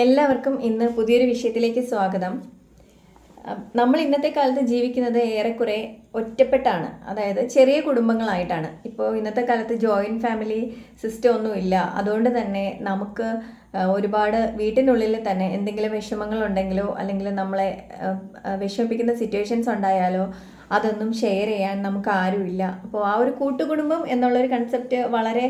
എല്ലാവർക്കും ഇന്ന് പുതിയൊരു വിഷയത്തിലേക്ക് സ്വാഗതം. നമ്മൾ ഇന്നത്തെ കാലത്ത് ജീവിക്കുന്നത് ഏറെക്കുറെ ഒറ്റപ്പെട്ടാണ്. അതായത് ചെറിയ കുടുംബങ്ങളായിട്ടാണ്. ഇപ്പോൾ ഇന്നത്തെ കാലത്ത് ജോയിന്റ് ഫാമിലി സിസ്റ്റം ഒന്നുമില്ല അതുകൊണ്ട് തന്നെ നമുക്ക് ഒരുപാട് വീട്ടിനുള്ളിൽ തന്നെ എന്തെങ്കിലും വിഷമങ്ങൾ ഉണ്ടെങ്കിലോ അല്ലെങ്കിൽ നമ്മളെ വിഷമിപ്പിക്കുന്ന സിറ്റുവേഷൻസ് ഉണ്ടായാലോ അതൊന്നും ഷെയർ ചെയ്യാൻ നമുക്ക് ആരുമില്ല. അപ്പോൾ ആ ഒരു കൂട്ടുകുടുംബം എന്നുള്ളൊരു കൺസെപ്റ്റ് വളരെ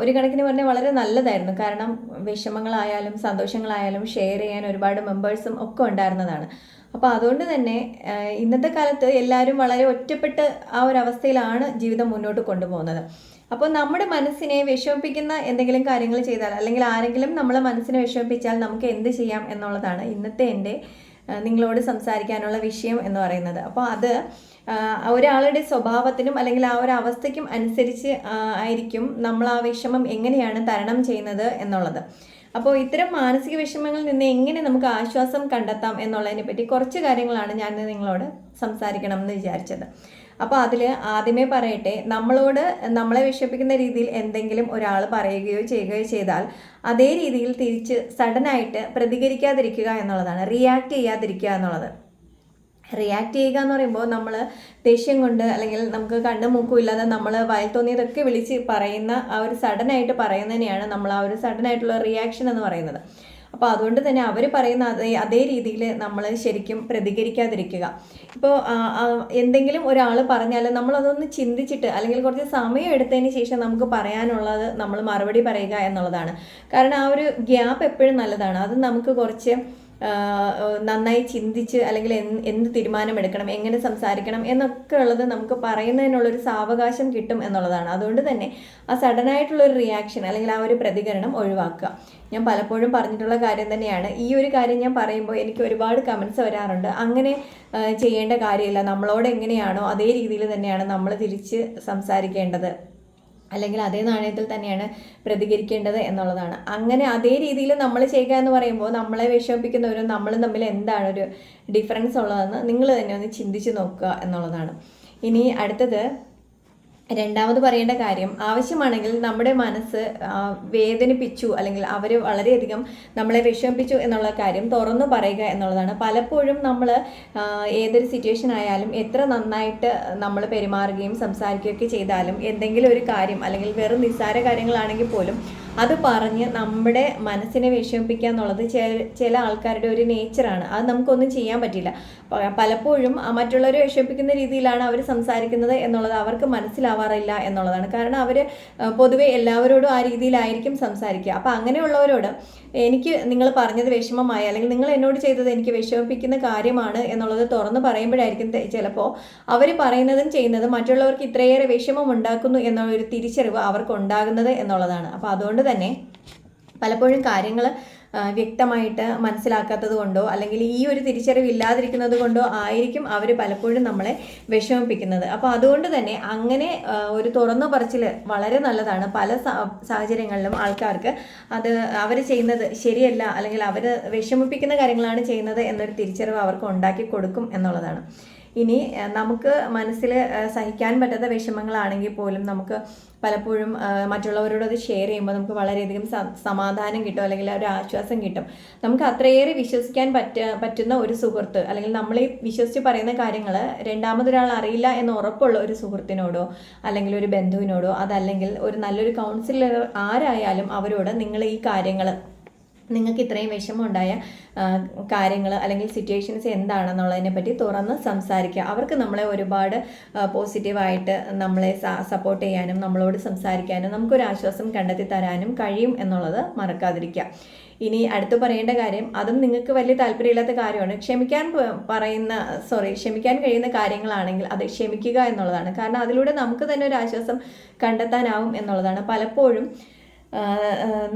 ഒരു കണക്കിന് പറഞ്ഞാൽ വളരെ നല്ലതായിരുന്നു. കാരണം വിഷമങ്ങളായാലും സന്തോഷങ്ങളായാലും ഷെയർ ചെയ്യാൻ ഒരുപാട് മെമ്പേഴ്സും ഒക്കെ ഉണ്ടായിരുന്നതാണ്. അപ്പോൾ അതുകൊണ്ട് തന്നെ ഇന്നത്തെ കാലത്ത് എല്ലാവരും വളരെ ഒറ്റപ്പെട്ട് ആ ഒരു അവസ്ഥയിലാണ് ജീവിതം മുന്നോട്ട് കൊണ്ടുപോകുന്നത്. അപ്പോൾ നമ്മുടെ മനസ്സിനെ വിഷമിപ്പിക്കുന്ന എന്തെങ്കിലും കാര്യങ്ങൾ ചെയ്താൽ അല്ലെങ്കിൽ ആരെങ്കിലും നമ്മളെ മനസ്സിനെ വിഷമിപ്പിച്ചാൽ നമുക്ക് എന്ത് ചെയ്യാം എന്നുള്ളതാണ് ഇന്നത്തെ എന്റെ നിങ്ങളോട് സംസാരിക്കാനുള്ള വിഷയം എന്ന് പറയുന്നത്. അപ്പോൾ അത് ഒരാളുടെ സ്വഭാവത്തിനും അല്ലെങ്കിൽ ആ ഒരു അവസ്ഥയ്ക്കും അനുസരിച്ച് ആയിരിക്കും നമ്മൾ ആ വിഷമം എങ്ങനെയാണ് തരണം ചെയ്യുന്നത് എന്നുള്ളത്. അപ്പോൾ ഇത്തരം മാനസിക വിഷമങ്ങളിൽ നിന്ന് എങ്ങനെ നമുക്ക് ആശ്വാസം കണ്ടെത്താം എന്നുള്ളതിനെ പറ്റി കുറച്ച് കാര്യങ്ങളാണ് ഞാൻ നിങ്ങളോട് സംസാരിക്കണം എന്ന് വിചാരിച്ചത്. അപ്പോൾ അതിൽ ആദ്യമേ പറയട്ടെ നമ്മളോട് നമ്മളെ വിഷമിപ്പിക്കുന്ന രീതിയിൽ എന്തെങ്കിലും ഒരാൾ പറയുകയോ ചെയ്യുകയോ ചെയ്താൽ അതേ രീതിയിൽ തിരിച്ച് സഡനായിട്ട് പ്രതികരിക്കാതിരിക്കുക എന്നുള്ളതാണ് റിയാക്ട് ചെയ്യാതിരിക്കുക എന്നുള്ളത്. റിയാക്ട് ചെയ്യുക എന്ന് പറയുമ്പോൾ നമ്മൾ ദേഷ്യം കൊണ്ട് അല്ലെങ്കിൽ നമുക്ക് കണ്ണും മൂക്കും ഇല്ലാതെ നമ്മൾ വയൽ തോന്നിയതൊക്കെ വിളിച്ച് പറയുന്ന ആ ഒരു സഡനായിട്ട് പറയുന്നതിനെയാണ് നമ്മൾ ആ ഒരു സഡനായിട്ടുള്ള റിയാക്ഷൻ എന്ന് പറയുന്നത്. അപ്പോൾ അതുകൊണ്ട് തന്നെ അവർ പറയുന്ന അതേ അതേ രീതിയിൽ നമ്മൾ ശരിക്കും പ്രതികരിക്കാതിരിക്കുക. ഇപ്പോൾ എന്തെങ്കിലും ഒരാൾ പറഞ്ഞാൽ നമ്മളതൊന്ന് ചിന്തിച്ചിട്ട് അല്ലെങ്കിൽ കുറച്ച് സമയം എടുത്തതിന് ശേഷം നമുക്ക് പറയാനുള്ളത് നമ്മൾ മറുപടി പറയുക എന്നുള്ളതാണ്. കാരണം ആ ഒരു ഗ്യാപ്പ് എപ്പോഴും നല്ലതാണ്. അത് നമുക്ക് കുറച്ച് നന്നായി ചിന്തിച്ച് അല്ലെങ്കിൽ എന്ത് തീരുമാനമെടുക്കണം എങ്ങനെ സംസാരിക്കണം എന്നൊക്കെ ഉള്ളത് നമുക്ക് പറയുന്നതിനുള്ളൊരു സാവകാശം കിട്ടും എന്നുള്ളതാണ്. അതുകൊണ്ട് തന്നെ ആ സഡനായിട്ടുള്ളൊരു റിയാക്ഷൻ അല്ലെങ്കിൽ ആ ഒരു പ്രതികരണം ഒഴിവാക്കുക. ഞാൻ പലപ്പോഴും പറഞ്ഞിട്ടുള്ള കാര്യം തന്നെയാണ്. ഈ ഒരു കാര്യം ഞാൻ പറയുമ്പോൾ എനിക്ക് ഒരുപാട് കമൻസ് വരാറുണ്ട്. അങ്ങനെ ചെയ്യേണ്ട കാര്യമില്ല. നമ്മളോട് എങ്ങനെയാണോ അതേ രീതിയിൽ തന്നെയാണ് നമ്മൾ തിരിച്ച് സംസാരിക്കേണ്ടത്. അല്ലെങ്കിൽ അതേ നാണയത്തിൽ തന്നെയാണ് പ്രതികരിക്കേണ്ടത് എന്നുള്ളതാണ്. അങ്ങനെ അതേ രീതിയിൽ നമ്മൾ ചെയ്യുക എന്ന് പറയുമ്പോൾ നമ്മളെ വിഷമിപ്പിക്കുന്നവരും നമ്മളും തമ്മിൽ എന്താണ് ഒരു ഡിഫറൻസ് ഉള്ളതെന്ന് നിങ്ങൾ തന്നെ ഒന്ന് ചിന്തിച്ച് നോക്കുക എന്നുള്ളതാണ്. ഇനി അടുത്തത് രണ്ടാമത് പറയേണ്ട കാര്യം ആവശ്യമാണെങ്കിൽ നമ്മുടെ മനസ്സ് വേദനിപ്പിച്ചു അല്ലെങ്കിൽ അവർ വളരെയധികം നമ്മളെ വിഷമിപ്പിച്ചു എന്നുള്ള കാര്യം തുറന്നു പറയുക എന്നുള്ളതാണ്. പലപ്പോഴും നമ്മൾ ഏതൊരു സിറ്റുവേഷൻ ആയാലും എത്ര നന്നായിട്ട് നമ്മൾ പെരുമാറുകയും സംസാരിക്കുകയൊക്കെ ചെയ്താലും എന്തെങ്കിലും ഒരു കാര്യം അല്ലെങ്കിൽ വെറും നിസ്സാര കാര്യങ്ങളാണെങ്കിൽ പോലും അത് പറഞ്ഞ് നമ്മുടെ മനസ്സിനെ വിഷമിപ്പിക്കുക എന്നുള്ളത് ചില ആൾക്കാരുടെ ഒരു നേച്ചറാണ് അത് നമുക്കൊന്നും ചെയ്യാൻ പറ്റില്ല. പലപ്പോഴും മറ്റുള്ളവരെ വിഷമിപ്പിക്കുന്ന രീതിയിലാണ് അവർ സംസാരിക്കുന്നത് എന്നുള്ളത് അവർക്ക് മനസ്സിലാവാറില്ല എന്നുള്ളതാണ്. കാരണം അവർ പൊതുവെ എല്ലാവരോടും ആ രീതിയിലായിരിക്കും സംസാരിക്കുക. അപ്പോൾ അങ്ങനെയുള്ളവരോട് എനിക്ക് നിങ്ങൾ പറഞ്ഞത് വിഷമമായി അല്ലെങ്കിൽ നിങ്ങൾ എന്നോട് ചെയ്തത് എനിക്ക് വിഷമിപ്പിക്കുന്ന കാര്യമാണ് എന്നുള്ളത് തുറന്ന് പറയുമ്പോഴായിരിക്കും ചിലപ്പോൾ അവർ പറയുന്നതും ചെയ്യുന്നതും മറ്റുള്ളവർക്ക് ഇത്രയേറെ വിഷമം ഉണ്ടാക്കുന്നു എന്നുള്ളൊരു തിരിച്ചറിവ് അവർക്ക് ഉണ്ടാകുന്നത് എന്നുള്ളതാണ്. അപ്പോൾ അതുകൊണ്ട് തന്നെ പലപ്പോഴും കാര്യങ്ങൾ വ്യക്തമായിട്ട് മനസ്സിലാക്കാത്തത് കൊണ്ടോ അല്ലെങ്കിൽ ഈ ഒരു തിരിച്ചറിവ് ഇല്ലാതിരിക്കുന്നത് കൊണ്ടോ ആയിരിക്കും അവർ പലപ്പോഴും നമ്മളെ വിഷമിപ്പിക്കുന്നത്. അപ്പോൾ അതുകൊണ്ട് തന്നെ അങ്ങനെ ഒരു തുറന്നു പറച്ചിൽ വളരെ നല്ലതാണ്. പല സാഹചര്യങ്ങളിലും ആൾക്കാർക്ക് അത് അവർ ചെയ്യുന്നത് ശരിയല്ല അല്ലെങ്കിൽ അവർ വിഷമിപ്പിക്കുന്ന കാര്യങ്ങളാണ് ചെയ്യുന്നത് എന്നൊരു തിരിച്ചറിവ് അവർക്ക് ഉണ്ടാക്കി കൊടുക്കും എന്നുള്ളതാണ്. ഇനി നമുക്ക് മനസ്സിൽ സഹിക്കാൻ പറ്റാത്ത വിഷമങ്ങളാണെങ്കിൽ പോലും നമുക്ക് പലപ്പോഴും മറ്റുള്ളവരോട് അത് ഷെയർ ചെയ്യുമ്പോൾ നമുക്ക് വളരെയധികം സമാധാനം കിട്ടും അല്ലെങ്കിൽ ഒരു ആശ്വാസം കിട്ടും. നമുക്ക് അത്രയേറെ വിശ്വസിക്കാൻ പറ്റ പറ്റുന്ന ഒരു സുഹൃത്ത് അല്ലെങ്കിൽ നമ്മൾ ഈ വിശ്വസിച്ച് പറയുന്ന കാര്യങ്ങൾ രണ്ടാമതൊരാൾ അറിയില്ല എന്ന് ഉറപ്പുള്ള ഒരു സുഹൃത്തിനോടോ അല്ലെങ്കിൽ ഒരു ബന്ധുവിനോടോ അതല്ലെങ്കിൽ ഒരു നല്ലൊരു കൗൺസിലർ ആരായാലും അവരോട് നിങ്ങൾ ഈ കാര്യങ്ങൾ നിങ്ങൾക്ക് ഇത്രയും വിഷമമുണ്ടായ കാര്യങ്ങൾ അല്ലെങ്കിൽ സിറ്റുവേഷൻസ് എന്താണെന്നുള്ളതിനെ പറ്റി തുറന്ന് സംസാരിക്കുക. അവർക്ക് നമ്മളെ ഒരുപാട് പോസിറ്റീവായിട്ട് നമ്മളെ സപ്പോർട്ട് ചെയ്യാനും നമ്മളോട് സംസാരിക്കാനും നമുക്കൊരു ആശ്വാസം കണ്ടെത്തി തരാനും കഴിയും എന്നുള്ളത് മറക്കാതിരിക്കുക. ഇനി അടുത്ത് പറയേണ്ട കാര്യം അതും നിങ്ങൾക്ക് വലിയ താല്പര്യമില്ലാത്ത കാര്യമാണ്. ക്ഷമിക്കാൻ പറയുന്ന സോറി ക്ഷമിക്കാൻ കഴിയുന്ന കാര്യങ്ങളാണെങ്കിൽ അത് ക്ഷമിക്കുക എന്നുള്ളതാണ്. കാരണം അതിലൂടെ നമുക്ക് തന്നെ ഒരു ആശ്വാസം കണ്ടെത്താനാവും എന്നുള്ളതാണ്. പലപ്പോഴും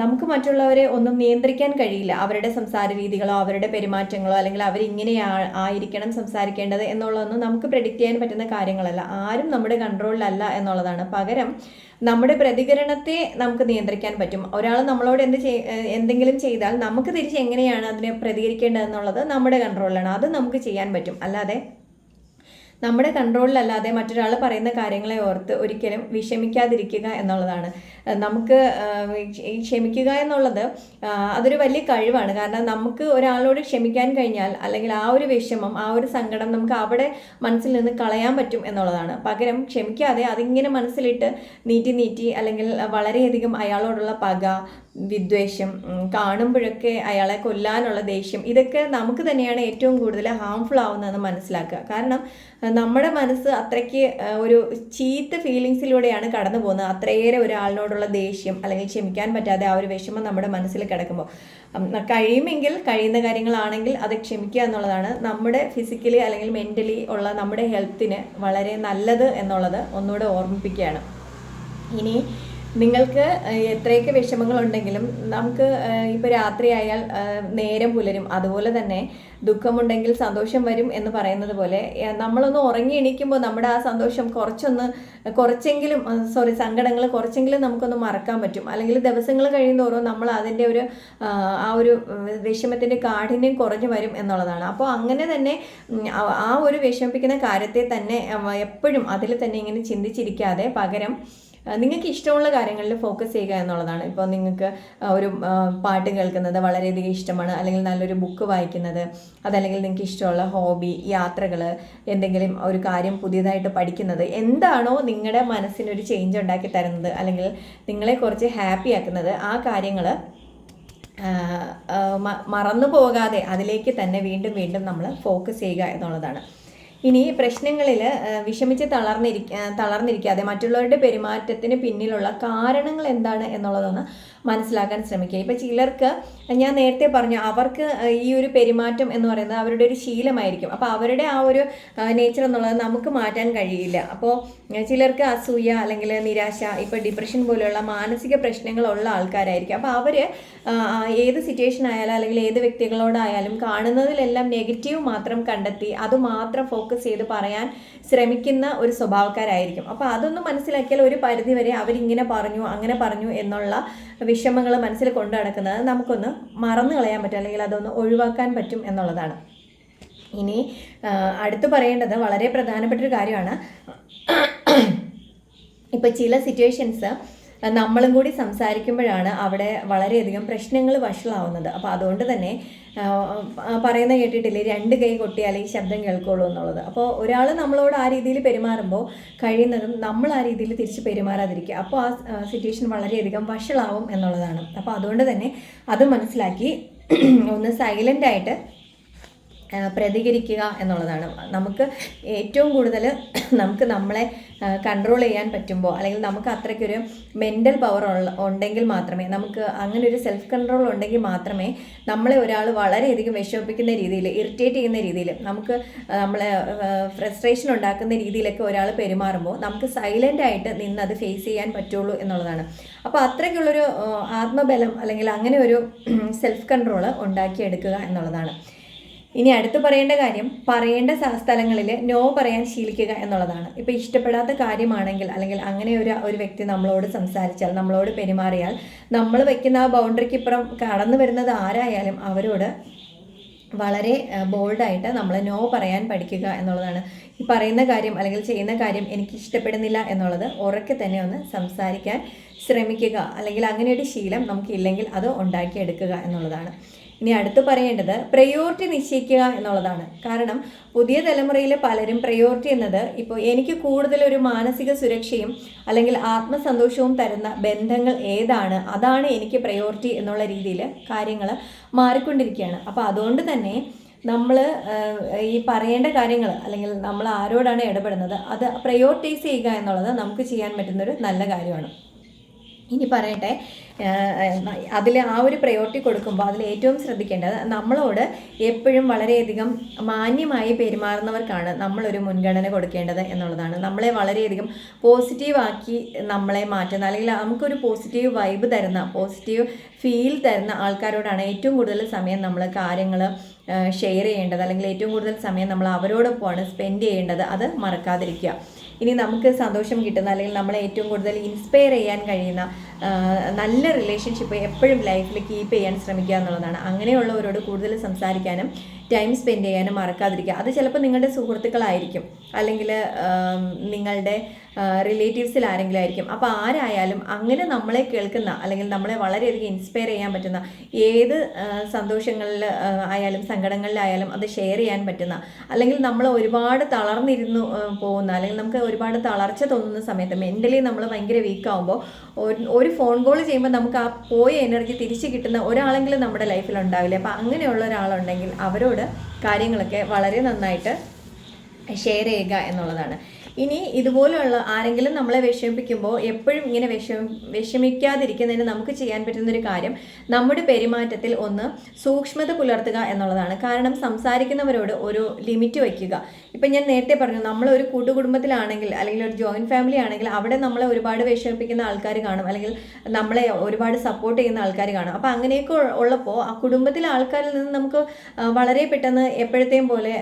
നമുക്ക് മറ്റുള്ളവരെ ഒന്നും നിയന്ത്രിക്കാൻ കഴിയില്ല. അവരുടെ സംസാര രീതികളോ അവരുടെ പെരുമാറ്റങ്ങളോ അല്ലെങ്കിൽ അവരിങ്ങനെ ആയിരിക്കണം സംസാരിക്കേണ്ടത് എന്നുള്ളതൊന്നും നമുക്ക് പ്രെഡിക്റ്റ് ചെയ്യാൻ പറ്റുന്ന കാര്യങ്ങളല്ല. ആരും നമ്മുടെ കൺട്രോളിലല്ല എന്നുള്ളതാണ്. പകരം നമ്മുടെ പ്രതികരണത്തെ നമുക്ക് നിയന്ത്രിക്കാൻ പറ്റും. ഒരാൾ നമ്മളോട് എന്ത് എന്തെങ്കിലും ചെയ്താൽ നമുക്ക് തിരിച്ച് എങ്ങനെയാണ് അതിനെ പ്രതികരിക്കേണ്ടതെന്നുള്ളത് നമ്മുടെ കൺട്രോളിലാണ് അത് നമുക്ക് ചെയ്യാൻ പറ്റും. അല്ലാതെ നമ്മുടെ കൺട്രോളിലല്ലാതെ മറ്റൊരാൾ പറയുന്ന കാര്യങ്ങളെ ഓർത്ത് ഒരിക്കലും വിഷമിക്കാതിരിക്കുക എന്നുള്ളതാണ്. നമുക്ക് ക്ഷമിക്കുക എന്നുള്ളത് അതൊരു വലിയ കഴിവാണ്. കാരണം നമുക്ക് ഒരാളോട് ക്ഷമിക്കാൻ കഴിഞ്ഞാൽ അല്ലെങ്കിൽ ആ ഒരു വിഷമം ആ ഒരു സങ്കടം നമുക്ക് അവിടെ മനസ്സിൽ നിന്ന് കളയാൻ പറ്റും എന്നുള്ളതാണ്. പകരം ക്ഷമിക്കാതെ അതിങ്ങനെ മനസ്സിലിട്ട് നീട്ടി നീട്ടി അല്ലെങ്കിൽ വളരെയധികം അയാളോടുള്ള പക വിദ്വേഷം കാണുമ്പോഴൊക്കെ അയാളെ കൊല്ലാനുള്ള ദേഷ്യം ഇതൊക്കെ നമുക്ക് തന്നെയാണ് ഏറ്റവും കൂടുതൽ ഹാംഫുൾ ആവുന്നതെന്ന് മനസ്സിലാക്കുക. കാരണം നമ്മുടെ മനസ്സ് അത്രയ്ക്ക് ഒരു ചീത്ത ഫീലിങ്സിലൂടെയാണ് കടന്നു പോകുന്നത്. അത്രയേറെ ഒരാളിനോടുള്ള ദേഷ്യം അല്ലെങ്കിൽ ക്ഷമിക്കാൻ പറ്റാതെ ആ ഒരു വിഷമം നമ്മുടെ മനസ്സിൽ കിടക്കുമ്പോൾ. കഴിയുമെങ്കിൽ കഴിയുന്ന കാര്യങ്ങളാണെങ്കിൽ അത് ക്ഷമിക്കുക എന്നുള്ളതാണ് നമ്മുടെ ഫിസിക്കലി അല്ലെങ്കിൽ മെന്റലി ഉള്ള നമ്മുടെ ഹെൽത്തിന് വളരെ നല്ലത് എന്നുള്ളത് ഒന്നുകൂടെ ഓർമ്മിപ്പിക്കുകയാണ്. ഇനി നിങ്ങൾക്ക് എത്രയൊക്കെ വിഷമങ്ങൾ ഉണ്ടെങ്കിലും നമുക്ക് ഇപ്പോൾ രാത്രിയായാൽ നേരം പുലരും. അതുപോലെ തന്നെ ദുഃഖമുണ്ടെങ്കിൽ സന്തോഷം വരും എന്ന് പറയുന്നത് പോലെ നമ്മളൊന്ന് ഉറങ്ങി എണീക്കുമ്പോൾ നമ്മുടെ ആ സന്തോഷം കുറച്ചൊന്ന് കുറച്ചെങ്കിലും സോറി സങ്കടങ്ങൾ കുറച്ചെങ്കിലും നമുക്കൊന്ന് മറക്കാൻ പറ്റും. അല്ലെങ്കിൽ ദിവസങ്ങൾ കഴിയുന്നോറും നമ്മൾ അതിന്റെ ഒരു ആ, ഒരു വിഷമത്തിന്റെ കാഠിന്യം കുറഞ്ഞു വരും എന്നുള്ളതാണ്. അപ്പോൾ അങ്ങനെ തന്നെ ആ- ഒരു വിഷമിപ്പിക്കുന്ന കാര്യത്തെ തന്നെ എപ്പോഴും അതിൽ തന്നെ ഇങ്ങനെ ചിന്തിച്ചിരിക്കാതെ പകരം നിങ്ങൾക്ക് ഇഷ്ടമുള്ള കാര്യങ്ങളിൽ ഫോക്കസ് ചെയ്യുക എന്നുള്ളതാണ്. ഇപ്പോൾ നിങ്ങൾക്ക് ഒരു പാട്ട് കേൾക്കുന്നത് വളരെയധികം ഇഷ്ടമാണ്. അല്ലെങ്കിൽ നല്ലൊരു ബുക്ക് വായിക്കുന്നത് അതല്ലെങ്കിൽ നിങ്ങൾക്ക് ഇഷ്ടമുള്ള ഹോബി യാത്രകൾ എന്തെങ്കിലും ഒരു കാര്യം പുതിയതായിട്ട് പഠിക്കുന്നത് എന്താണോ നിങ്ങളുടെ മനസ്സിനൊരു ചേഞ്ച് ഉണ്ടാക്കി തരുന്നത് അല്ലെങ്കിൽ നിങ്ങളെ കുറച്ച് ഹാപ്പി ആക്കുന്നത് ആ കാര്യങ്ങൾ മറന്നു പോകാതെ അതിലേക്ക് തന്നെ വീണ്ടും വീണ്ടും നമ്മൾ ഫോക്കസ് ചെയ്യുക എന്നുള്ളതാണ്. ഇനി പ്രശ്നങ്ങളിൽ വിഷമിച്ച് തളർന്നിരിക്ക തളർന്നിരിക്കാതെ മറ്റുള്ളവരുടെ പെരുമാറ്റത്തിന് പിന്നിലുള്ള കാരണങ്ങൾ എന്താണ് എന്നുള്ളതൊന്ന് മനസ്സിലാക്കാൻ ശ്രമിക്കുക. ഇപ്പം ചിലർക്ക് ഞാൻ നേരത്തെ പറഞ്ഞു അവർക്ക് ഈ ഒരു പെരുമാറ്റം എന്ന് പറയുന്നത് അവരുടെ ഒരു ശീലമായിരിക്കും. അപ്പോൾ അവരുടെ ആ ഒരു നേച്ചർ എന്നുള്ളത് നമുക്ക് മാറ്റാൻ കഴിയില്ല. അപ്പോൾ ചിലർക്ക് അസൂയ അല്ലെങ്കിൽ നിരാശ ഇപ്പോൾ ഡിപ്രഷൻ പോലെയുള്ള മാനസിക പ്രശ്നങ്ങളുള്ള ആൾക്കാരായിരിക്കും. അപ്പോൾ അവർ ഏത് സിറ്റുവേഷൻ ആയാലും അല്ലെങ്കിൽ ഏത് വ്യക്തികളോടായാലും കാണുന്നതിലെല്ലാം നെഗറ്റീവ് മാത്രം കണ്ടെത്തി അത് മാത്രം ഫോക്കസ് ചെയ്ത് പറയാൻ ശ്രമിക്കുന്ന ഒരു സ്വഭാവക്കാരായിരിക്കും. അപ്പോൾ അതൊന്നും മനസ്സിലാക്കിയാൽ ഒരു പരിധിവരെ അവരിങ്ങനെ പറഞ്ഞു അങ്ങനെ പറഞ്ഞു എന്നുള്ള വിഷമങ്ങൾ മനസ്സിൽ കൊണ്ടു നടക്കുന്നത് നമുക്കൊന്ന് മറന്നു കളയാൻ പറ്റും അല്ലെങ്കിൽ അതൊന്ന് ഒഴിവാക്കാൻ പറ്റും എന്നുള്ളതാണ്. ഇനി അടുത്ത് പറയേണ്ടത് വളരെ പ്രധാനപ്പെട്ട ഒരു കാര്യമാണ്. ഇപ്പോൾ ചില സിറ്റുവേഷൻസ് നമ്മളും കൂടി സംസാരിക്കുമ്പോഴാണ് അവിടെ വളരെയധികം പ്രശ്നങ്ങൾ വഷളാവുന്നത്. അപ്പോൾ അതുകൊണ്ട് തന്നെ പറയുന്ന കേട്ടിട്ടില്ലേ രണ്ട് കൈ കൊട്ടിയാലേ ഈ ശബ്ദം കേൾക്കുള്ളൂ എന്നുള്ളത്. അപ്പോൾ ഒരാൾ നമ്മളോട് ആ രീതിയിൽ പെരുമാറുമ്പോൾ കഴിയുന്നതും നമ്മൾ ആ രീതിയിൽ തിരിച്ച് പെരുമാറാതിരിക്കുക. അപ്പോൾ ആ സിറ്റുവേഷൻ വളരെയധികം വഷളാവും എന്നുള്ളതാണ്. അപ്പോൾ അതുകൊണ്ട് തന്നെ അത് മനസ്സിലാക്കി ഒന്ന് സൈലന്റായിട്ട് പ്രതികരിക്കുക എന്നുള്ളതാണ്. നമുക്ക് ഏറ്റവും കൂടുതൽ നമുക്ക് നമ്മളെ കൺട്രോൾ ചെയ്യാൻ പറ്റുമ്പോൾ അല്ലെങ്കിൽ നമുക്ക് അത്രയ്ക്കൊരു മെന്റൽ പവർ ഉണ്ടെങ്കിൽ മാത്രമേ നമുക്ക് അങ്ങനെ ഒരു സെൽഫ് കൺട്രോൾ ഉണ്ടെങ്കിൽ മാത്രമേ നമ്മളെ ഒരാൾ വളരെയധികം വിഷമിപ്പിക്കുന്ന രീതിയിൽ ഇറിറ്റേറ്റ് ചെയ്യുന്ന രീതിയിൽ നമുക്ക് നമ്മളെ ഫ്രസ്ട്രേഷൻ ഉണ്ടാക്കുന്ന രീതിയിലൊക്കെ ഒരാൾ പെരുമാറുമ്പോൾ നമുക്ക് സൈലന്റ് ആയിട്ട് നിന്ന് അത് ഫേസ് ചെയ്യാൻ പറ്റുള്ളൂ എന്നുള്ളതാണ്. അപ്പോൾ അത്രയ്ക്കുള്ളൊരു ആത്മബലം അല്ലെങ്കിൽ അങ്ങനെ ഒരു സെൽഫ് കൺട്രോൾ ഉണ്ടാക്കിയെടുക്കുക എന്നുള്ളതാണ്. ഇനി അടുത്ത് പറയേണ്ട കാര്യം പറയേണ്ട സ്ഥലങ്ങളിൽ നോ പറയാൻ ശീലിക്കുക എന്നുള്ളതാണ്. ഇപ്പോൾ ഇഷ്ടപ്പെടാത്ത കാര്യമാണെങ്കിൽ അല്ലെങ്കിൽ അങ്ങനെ ഒരു ഒരു വ്യക്തി നമ്മളോട് സംസാരിച്ചാൽ നമ്മളോട് പെരുമാറിയാൽ നമ്മൾ വെക്കുന്ന ആ ബൗണ്ടറിക്ക് ഇപ്പുറം കടന്നു വരുന്നത് ആരായാലും അവരോട് വളരെ ബോൾഡായിട്ട് നമ്മൾ നോ പറയാൻ പഠിക്കുക എന്നുള്ളതാണ്. ഈ പറയുന്ന കാര്യം അല്ലെങ്കിൽ ചെയ്യുന്ന കാര്യം എനിക്ക് ഇഷ്ടപ്പെടുന്നില്ല എന്നുള്ളത് ഉറക്കെ തന്നെ ഒന്ന് സംസാരിക്കാൻ ശ്രമിക്കുക. അല്ലെങ്കിൽ അങ്ങനെ ഒരു ശീലം നമുക്കില്ലെങ്കിൽ അത് ഉണ്ടാക്കിയെടുക്കുക എന്നുള്ളതാണ്. ഇനി അടുത്ത് പറയേണ്ടത് പ്രയോറിറ്റി നിശ്ചയിക്കുക എന്നുള്ളതാണ്. കാരണം പുതിയ തലമുറയിൽ പലരും പ്രയോറിറ്റി എന്നത് ഇപ്പോൾ എനിക്ക് കൂടുതൽ ഒരു മാനസിക സുരക്ഷയും അല്ലെങ്കിൽ ആത്മസന്തോഷവും തരുന്ന ബന്ധങ്ങൾ ഏതാണ് അതാണ് എനിക്ക് പ്രയോറിറ്റി എന്നുള്ള രീതിയിൽ കാര്യങ്ങൾ മാറിക്കൊണ്ടിരിക്കുകയാണ്. അപ്പോൾ അതുകൊണ്ട് തന്നെ നമ്മൾ ഈ പറയേണ്ട കാര്യങ്ങൾ അല്ലെങ്കിൽ നമ്മൾ ആരോടാണ് ഇടപെടുന്നത് അത് പ്രയോറിറ്റൈസ് ചെയ്യുക എന്നുള്ളത് നമുക്ക് ചെയ്യാൻ പറ്റുന്നൊരു നല്ല കാര്യമാണ്. ഇനി പറയട്ടെ അതിൽ ആ ഒരു പ്രയോറിറ്റി കൊടുക്കുമ്പോൾ അതിൽ ഏറ്റവും ശ്രദ്ധിക്കേണ്ടത് നമ്മളോട് എപ്പോഴും വളരെയധികം മാന്യമായി പെരുമാറുന്നവർക്കാണ് നമ്മളൊരു മുൻഗണന കൊടുക്കേണ്ടത് എന്നുള്ളതാണ്. നമ്മളെ വളരെയധികം പോസിറ്റീവാക്കി നമ്മളെ മാറ്റുന്ന അല്ലെങ്കിൽ നമുക്കൊരു പോസിറ്റീവ് വൈബ് തരുന്ന പോസിറ്റീവ് ഫീൽ തരുന്ന ആൾക്കാരോടാണ് ഏറ്റവും കൂടുതൽ സമയം നമ്മൾ കാര്യങ്ങൾ ഷെയർ ചെയ്യേണ്ടത്. അല്ലെങ്കിൽ ഏറ്റവും കൂടുതൽ സമയം നമ്മൾ അവരോടൊപ്പമാണ് സ്പെൻഡ് ചെയ്യേണ്ടത്. അത് മറക്കാതിരിക്കുക. ഇനി നമുക്ക് സന്തോഷം കിട്ടുന്ന അല്ലെങ്കിൽ നമ്മളെ ഏറ്റവും കൂടുതൽ ഇൻസ്പയർ ചെയ്യാൻ കഴിയുന്ന നല്ല റിലേഷൻഷിപ്പ് എപ്പോഴും ലൈഫിൽ കീപ്പ് ചെയ്യാൻ ശ്രമിക്കുക എന്നുള്ളതാണ്. അങ്ങനെയുള്ളവരോട് കൂടുതൽ സംസാരിക്കാനും ടൈം സ്പെൻഡ് ചെയ്യാനും മറക്കാതിരിക്കുക. അത് ചിലപ്പോൾ നിങ്ങളുടെ സുഹൃത്തുക്കളായിരിക്കും. അല്ലെങ്കിൽ നിങ്ങളുടെ റിലേറ്റീവ്സിൽ ആരെങ്കിലും ആയിരിക്കും. അപ്പോൾ ആരായാലും അങ്ങനെ നമ്മളെ കേൾക്കുന്ന അല്ലെങ്കിൽ നമ്മളെ വളരെയധികം ഇൻസ്പയർ ചെയ്യാൻ പറ്റുന്ന ഏത് സന്തോഷങ്ങളിൽ ആയാലും സങ്കടങ്ങളിലായാലും അത് ഷെയർ ചെയ്യാൻ പറ്റുന്ന അല്ലെങ്കിൽ നമ്മൾ ഒരുപാട് തളർന്നിരുന്നു പോകുന്ന അല്ലെങ്കിൽ നമുക്ക് ഒരുപാട് തളർച്ച തോന്നുന്ന സമയത്ത് മെന്റലി നമ്മൾ ഭയങ്കര വീക്കാവുമ്പോൾ ആകുമ്പോൾ ഒരു ഫോൺ കോൾ ചെയ്യുമ്പോൾ നമുക്ക് ആ പോയ എനർജി തിരിച്ചു കിട്ടുന്ന ഒരാളെങ്കിലും നമ്മുടെ ലൈഫിൽ ഉണ്ടാവില്ല? അപ്പം അങ്ങനെയുള്ള ഒരാളുണ്ടെങ്കിൽ അവരോട് കാര്യങ്ങളൊക്കെ വളരെ നന്നായിട്ട് ഷെയർ ചെയ്യുക എന്നുള്ളതാണ്. ഇനി ഇതുപോലുള്ള ആരെങ്കിലും നമ്മളെ വിഷമിപ്പിക്കുമ്പോൾ എപ്പോഴും ഇങ്ങനെ വിഷമ വിഷമിക്കാതിരിക്കുന്നതിന് നമുക്ക് ചെയ്യാൻ പറ്റുന്ന ഒരു കാര്യം നമ്മുടെ പെരുമാറ്റത്തിൽ ഒന്ന് സൂക്ഷ്മത പുലർത്തുക എന്നുള്ളതാണ്. കാരണം സംസാരിക്കുന്നവരോട് ഒരു ലിമിറ്റ് വയ്ക്കുക. ഇപ്പം ഞാൻ നേരത്തെ പറഞ്ഞു നമ്മൾ ഒരു കൂട്ടുകുടുംബത്തിലാണെങ്കിൽ അല്ലെങ്കിൽ ഒരു ജോയിന്റ് ഫാമിലി ആണെങ്കിൽ അവിടെ നമ്മളെ ഒരുപാട് വിഷമിപ്പിക്കുന്ന ആൾക്കാർ കാണും. അല്ലെങ്കിൽ നമ്മളെ ഒരുപാട് സപ്പോർട്ട് ചെയ്യുന്ന ആൾക്കാർ കാണും. അപ്പോൾ അങ്ങനെയൊക്കെ ഉള്ളപ്പോൾ ആ കുടുംബത്തിലെ ആൾക്കാരിൽ നിന്ന് നമുക്ക് വളരെ പെട്ടെന്ന് എപ്പോഴത്തെയും പോലെ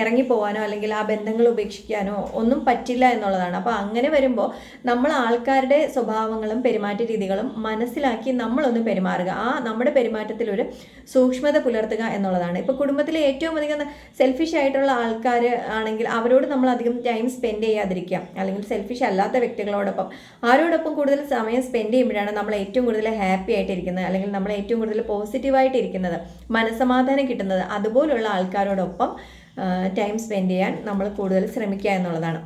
ഇറങ്ങിപ്പോവാനോ അല്ലെങ്കിൽ ആ ബന്ധങ്ങൾ ഉപേക്ഷിക്കാനോ ഒന്നും പറ്റില്ല എന്നുള്ളതാണ്. അപ്പോൾ അങ്ങനെ വരുമ്പോൾ നമ്മൾ ആൾക്കാരുടെ സ്വഭാവങ്ങളും പെരുമാറ്റ രീതികളും മനസ്സിലാക്കി നമ്മളൊന്ന് പെരുമാറുക. ആ നമ്മുടെ പെരുമാറ്റത്തിൽ ഒരു സൂക്ഷ്മത പുലർത്തുക എന്നുള്ളതാണ്. ഇപ്പോൾ കുടുംബത്തിലെ ഏറ്റവും അധികം സെൽഫിഷ് ആയിട്ടുള്ള ആൾക്കാർ ആണെങ്കിൽ അവരോട് നമ്മൾ അധികം ടൈം സ്പെൻഡ് ചെയ്യാതിരിക്കുക. അല്ലെങ്കിൽ സെൽഫിഷ് അല്ലാത്ത വ്യക്തികളോടൊപ്പം ആരോടൊപ്പം കൂടുതൽ സമയം സ്പെൻഡ് ചെയ്യുമ്പോഴാണ് നമ്മൾ ഏറ്റവും കൂടുതൽ ഹാപ്പി ആയിട്ടിരിക്കുന്നത്. അല്ലെങ്കിൽ നമ്മൾ ഏറ്റവും കൂടുതൽ പോസിറ്റീവായിട്ടിരിക്കുന്നത് മനസ്സമാധാനം കിട്ടുന്നത്. അതുപോലുള്ള ആൾക്കാരോടൊപ്പം ടൈം സ്പെൻഡ് ചെയ്യാൻ നമ്മൾ കൂടുതൽ ശ്രമിക്കുക എന്നുള്ളതാണ്.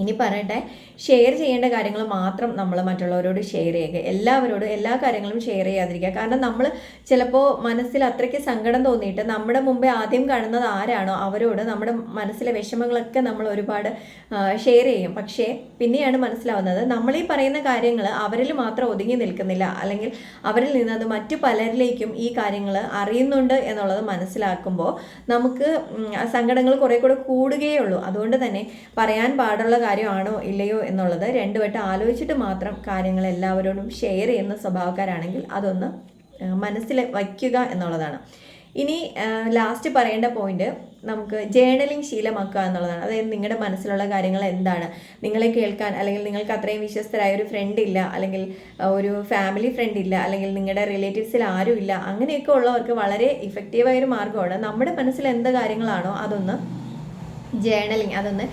ഇനി പറയട്ടെ ഷെയർ ചെയ്യേണ്ട കാര്യങ്ങൾ മാത്രം നമ്മൾ മറ്റുള്ളവരോട് ഷെയർ ചെയ്യുക. എല്ലാവരോടും എല്ലാ കാര്യങ്ങളും ഷെയർ ചെയ്യാതിരിക്കുക. കാരണം നമ്മൾ ചിലപ്പോൾ മനസ്സിൽ അത്രയ്ക്ക് സങ്കടം തോന്നിയിട്ട് നമ്മുടെ മുമ്പേ ആദ്യം കാണുന്നത് ആരാണോ അവരോട് നമ്മുടെ മനസ്സിലെ വിഷമങ്ങളൊക്കെ നമ്മൾ ഒരുപാട് ഷെയർ ചെയ്യും. പക്ഷേ പിന്നെയാണ് മനസ്സിലാവുന്നത് നമ്മൾ ഈ പറയുന്ന കാര്യങ്ങൾ അവരിൽ മാത്രം ഒതുങ്ങി നിൽക്കുന്നില്ല. അല്ലെങ്കിൽ അവരിൽ നിന്ന് അത് മറ്റു പലരിലേക്കും ഈ കാര്യങ്ങൾ അറിയുന്നുണ്ട് എന്നുള്ളത് മനസ്സിലാക്കുമ്പോൾ നമുക്ക് സങ്കടങ്ങൾ കുറേ കൂടെ കൂടുകയേ ഉള്ളൂ. അതുകൊണ്ട് തന്നെ പറയാൻ പാടുള്ള കാര്യമാണോ ഇല്ലയോ എന്നുള്ളത് രണ്ടു വട്ടം ആലോചിച്ചിട്ട് മാത്രം കാര്യങ്ങൾ എല്ലാവരോടും ഷെയർ ചെയ്യുന്ന സ്വഭാവക്കാരാണെങ്കിൽ അതൊന്ന് മനസ്സിൽ വയ്ക്കുക എന്നുള്ളതാണ്. ഇനി ലാസ്റ്റ് പറയേണ്ട പോയിന്റ് നമുക്ക് ജേണലിംഗ് ശീലമാക്കുക എന്നുള്ളതാണ്. അതായത് നിങ്ങളുടെ മനസ്സിലുള്ള കാര്യങ്ങൾ എന്താണ്? നിങ്ങളെ കേൾക്കാൻ അല്ലെങ്കിൽ നിങ്ങൾക്ക് അത്രയും വിശ്വസ്തരായ ഒരു ഫ്രണ്ട് ഇല്ല അല്ലെങ്കിൽ ഒരു ഫാമിലി ഫ്രണ്ട് ഇല്ല അല്ലെങ്കിൽ നിങ്ങളുടെ റിലേറ്റീവ്സിൽ ആരും ഇല്ല അങ്ങനെയൊക്കെ ഉള്ളവർക്ക് വളരെ ഇഫക്റ്റീവായ ഒരു മാർഗമാണ്. നമ്മുടെ മനസ്സിൽ എന്ത് കാര്യങ്ങളാണോ അതൊന്ന് ജേണലിങ് അതൊന്ന്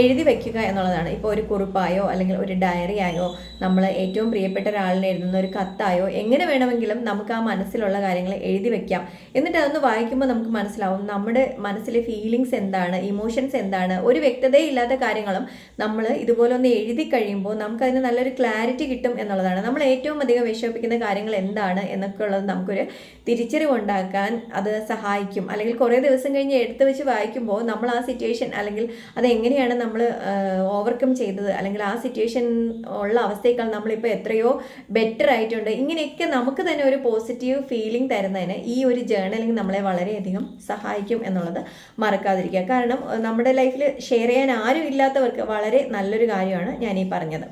എഴുതി വെക്കുക എന്നുള്ളതാണ്. ഇപ്പോൾ ഒരു കുറിപ്പായോ അല്ലെങ്കിൽ ഒരു ഡയറി ആയോ നമ്മൾ ഏറ്റവും പ്രിയപ്പെട്ട ഒരാളിനെ എഴുതുന്ന ഒരു കത്തായോ എങ്ങനെ വേണമെങ്കിലും നമുക്ക് ആ മനസ്സിലുള്ള കാര്യങ്ങൾ എഴുതി വെക്കാം. എന്നിട്ട് അതൊന്ന് വായിക്കുമ്പോൾ നമുക്ക് മനസ്സിലാവും നമ്മുടെ മനസ്സിലെ ഫീലിങ്സ് എന്താണ് ഇമോഷൻസ് എന്താണ് ഒരു വ്യക്തതയില്ലാത്ത കാര്യങ്ങളും നമ്മൾ ഇതുപോലെ ഒന്ന് എഴുതി കഴിയുമ്പോൾ നമുക്കതിന് നല്ലൊരു ക്ലാരിറ്റി കിട്ടും എന്നുള്ളതാണ്. നമ്മൾ ഏറ്റവും അധികം വിഷമിപ്പിക്കുന്ന കാര്യങ്ങൾ എന്താണ് എന്നൊക്കെ ഉള്ളത് നമുക്കൊരു തിരിച്ചറിവുണ്ടാക്കാൻ അത് സഹായിക്കും. അല്ലെങ്കിൽ കുറേ ദിവസം കഴിഞ്ഞ് എടുത്തു വെച്ച് വായിക്കുമ്പോൾ നമ്മൾ ആ സിറ്റുവേഷൻ അല്ലെങ്കിൽ അത് എങ്ങനെയാണ് നമ്മൾ ഓവർകം ചെയ്തത് അല്ലെങ്കിൽ ആ സിറ്റുവേഷൻ ഉള്ള അവസ്ഥയേക്കാൾ നമ്മളിപ്പോൾ എത്രയോ ബെറ്റർ ആയിട്ടുണ്ട്. ഇങ്ങനെയൊക്കെ നമുക്ക് തന്നെ ഒരു പോസിറ്റീവ് ഫീലിംഗ് തരുന്നതിന് ഈ ഒരു ജേർണലിംഗ് നമ്മളെ വളരെയധികം സഹായിക്കും എന്നുള്ളത് മറക്കാതിരിക്കുക. കാരണം നമ്മുടെ ലൈഫിൽ ഷെയർ ചെയ്യാൻ ആരും ഇല്ലാത്തവർക്ക് വളരെ നല്ലൊരു കാര്യമാണ് ഞാൻ ഈ പറഞ്ഞത്.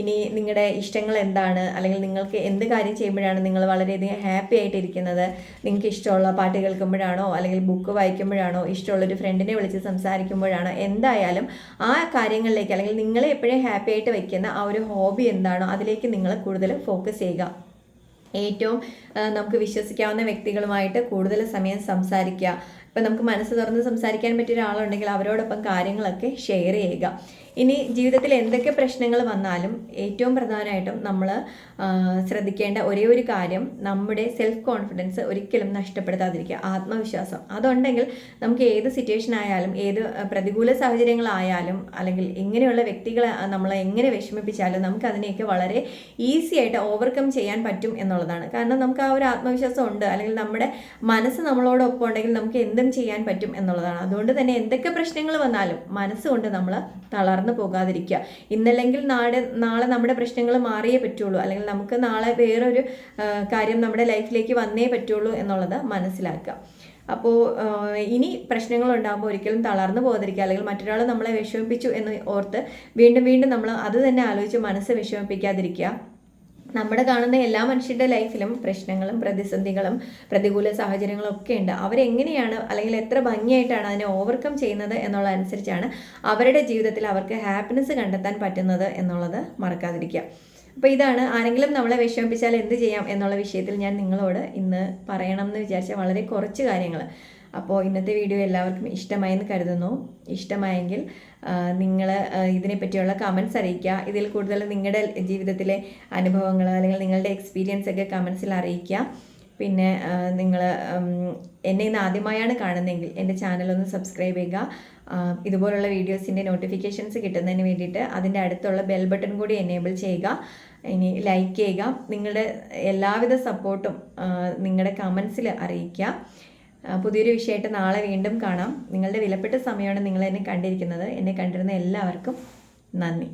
ഇനി നിങ്ങളുടെ ഇഷ്ടങ്ങൾ എന്താണ് അല്ലെങ്കിൽ നിങ്ങൾക്ക് എന്ത് കാര്യം ചെയ്യുമ്പോഴാണ് നിങ്ങൾ വളരെയധികം ഹാപ്പി ആയിട്ടിരിക്കുന്നത്? നിങ്ങൾക്ക് ഇഷ്ടമുള്ള പാട്ട് കേൾക്കുമ്പോഴാണോ? അല്ലെങ്കിൽ ബുക്ക് വായിക്കുമ്പോഴാണോ? ഇഷ്ടമുള്ള ഒരു ഫ്രണ്ടിനെ വിളിച്ച് സംസാരിക്കുമ്പോഴാണോ? എന്തായാലും ആ കാര്യങ്ങളിലേക്ക് അല്ലെങ്കിൽ നിങ്ങളെ എപ്പോഴും ഹാപ്പി ആയിട്ട് വയ്ക്കുന്ന ആ ഒരു ഹോബി എന്താണോ അതിലേക്ക് നിങ്ങൾ കൂടുതൽ ഫോക്കസ് ചെയ്യുക. ഏറ്റവും നമുക്ക് വിശ്വസിക്കാവുന്ന വ്യക്തികളുമായിട്ട് കൂടുതൽ സമയം സംസാരിക്കുക. ഇപ്പം നമുക്ക് മനസ്സ് തുറന്ന് സംസാരിക്കാൻ പറ്റിയ ഒരാളുണ്ടെങ്കിൽ അവരോടൊപ്പം കാര്യങ്ങളൊക്കെ ഷെയർ ചെയ്യുക. ഇനി ജീവിതത്തിൽ എന്തൊക്കെ പ്രശ്നങ്ങൾ വന്നാലും ഏറ്റവും പ്രധാനമായിട്ടും നമ്മൾ ശ്രദ്ധിക്കേണ്ട ഒരേ ഒരു കാര്യം നമ്മുടെ സെൽഫ് കോൺഫിഡൻസ് ഒരിക്കലും നഷ്ടപ്പെടുത്താതിരിക്കുക. ആത്മവിശ്വാസം. അതുണ്ടെങ്കിൽ നമുക്ക് ഏത് സിറ്റുവേഷൻ ആയാലും ഏത് പ്രതികൂല സാഹചര്യങ്ങളായാലും അല്ലെങ്കിൽ ഇങ്ങനെയുള്ള വ്യക്തികളെ നമ്മളെ എങ്ങനെ വിഷമിപ്പിച്ചാലും നമുക്ക് അതിനെയൊക്കെ വളരെ ഈസി ആയിട്ട് ഓവർകം ചെയ്യാൻ പറ്റും എന്നുള്ളതാണ്. കാരണം നമുക്ക് ആ ഒരു ആത്മവിശ്വാസം ഉണ്ട്. അല്ലെങ്കിൽ നമ്മുടെ മനസ്സ് നമ്മളോടൊപ്പം ഉണ്ടെങ്കിൽ നമുക്ക് എന്തും ചെയ്യാൻ പറ്റും എന്നുള്ളതാണ്. അതുകൊണ്ട് തന്നെ എന്തൊക്കെ പ്രശ്നങ്ങൾ വന്നാലും മനസ്സുകൊണ്ട് നമ്മൾ തളർന്നു പോകാതിരിക്കുക. ഇന്നല്ലെങ്കിൽ നാളെ നാളെ നമ്മുടെ പ്രശ്നങ്ങൾ മാറിയേ പറ്റുള്ളൂ. അല്ലെങ്കിൽ നമുക്ക് നാളെ വേറൊരു കാര്യം നമ്മുടെ ലൈഫിലേക്ക് വന്നേ പറ്റുള്ളൂ എന്നുള്ളത് മനസ്സിലാക്കുക. അപ്പോൾ ഇനി പ്രശ്നങ്ങൾ ഉണ്ടാകുമ്പോൾ ഒരിക്കലും തളർന്നു പോകാതിരിക്കുക. അല്ലെങ്കിൽ മറ്റൊരാൾ നമ്മളെ വിഷമിപ്പിച്ചു എന്ന് ഓർത്ത് വീണ്ടും വീണ്ടും നമ്മൾ അത് തന്നെ ആലോചിച്ച് മനസ്സ് വിഷമിപ്പിക്കാതിരിക്കുക. നമ്മുടെ കാണുന്ന എല്ലാ മനുഷ്യരുടെ ലൈഫിലും പ്രശ്നങ്ങളും പ്രതിസന്ധികളും പ്രതികൂല സാഹചര്യങ്ങളും ഒക്കെ ഉണ്ട്. അവരെങ്ങനെയാണ് അല്ലെങ്കിൽ എത്ര ഭംഗിയായിട്ടാണ് അതിനെ ഓവർകം ചെയ്യുന്നത് എന്നുള്ള അനുസരിച്ചാണ് അവരുടെ ജീവിതത്തിൽ അവർക്ക് ഹാപ്പിനെസ് കണ്ടെത്താൻ പറ്റുന്നത് എന്നുള്ളത് മറക്കാതിരിക്കുക. അപ്പോൾ ഇതാണ് ആരെങ്കിലും നമ്മളെ വിഷമിപ്പിച്ചാൽ എന്ത് ചെയ്യാം എന്നുള്ള വിഷയത്തിൽ ഞാൻ നിങ്ങളോട് ഇന്ന് പറയണം എന്ന് വിചാരിച്ച വളരെ കുറച്ച് കാര്യങ്ങൾ. അപ്പോൾ ഇന്നത്തെ വീഡിയോ എല്ലാവർക്കും ഇഷ്ടമായെന്ന് കരുതുന്നു. ഇഷ്ടമായെങ്കിൽ നിങ്ങൾ ഇതിനെപ്പറ്റിയുള്ള കമൻസ് അറിയിക്കുക. ഇതിൽ കൂടുതൽ നിങ്ങളുടെ ജീവിതത്തിലെ അനുഭവങ്ങൾ അല്ലെങ്കിൽ നിങ്ങളുടെ എക്സ്പീരിയൻസ് ഒക്കെ കമൻസിൽ അറിയിക്കുക. പിന്നെ നിങ്ങൾ എന്നെ ഇന്ന് ആദ്യമായാണ് കാണുന്നതെങ്കിൽ എന്റെ ചാനലൊന്ന് സബ്സ്ക്രൈബ് ചെയ്യുക. ഇതുപോലുള്ള വീഡിയോസിന്റെ നോട്ടിഫിക്കേഷൻസ് കിട്ടുന്നതിന് വേണ്ടിയിട്ട് അതിന്റെ അടുത്തുള്ള ബെൽ ബട്ടൺ കൂടി എനേബിൾ ചെയ്യുക. ഇനി ലൈക്ക് ചെയ്യുക. നിങ്ങളുടെ എല്ലാവിധ സപ്പോർട്ടും നിങ്ങളുടെ കമൻസിൽ അറിയിക്കുക. പുതിയൊരു വിഷയമായിട്ട് നാളെ വീണ്ടും കാണാം. നിങ്ങളുടെ വിലപ്പെട്ട സമയമാണ് നിങ്ങൾ എന്നെ കണ്ടിരിക്കുന്നത്. എന്നെ കണ്ടിരുന്ന എല്ലാവർക്കും നന്ദി.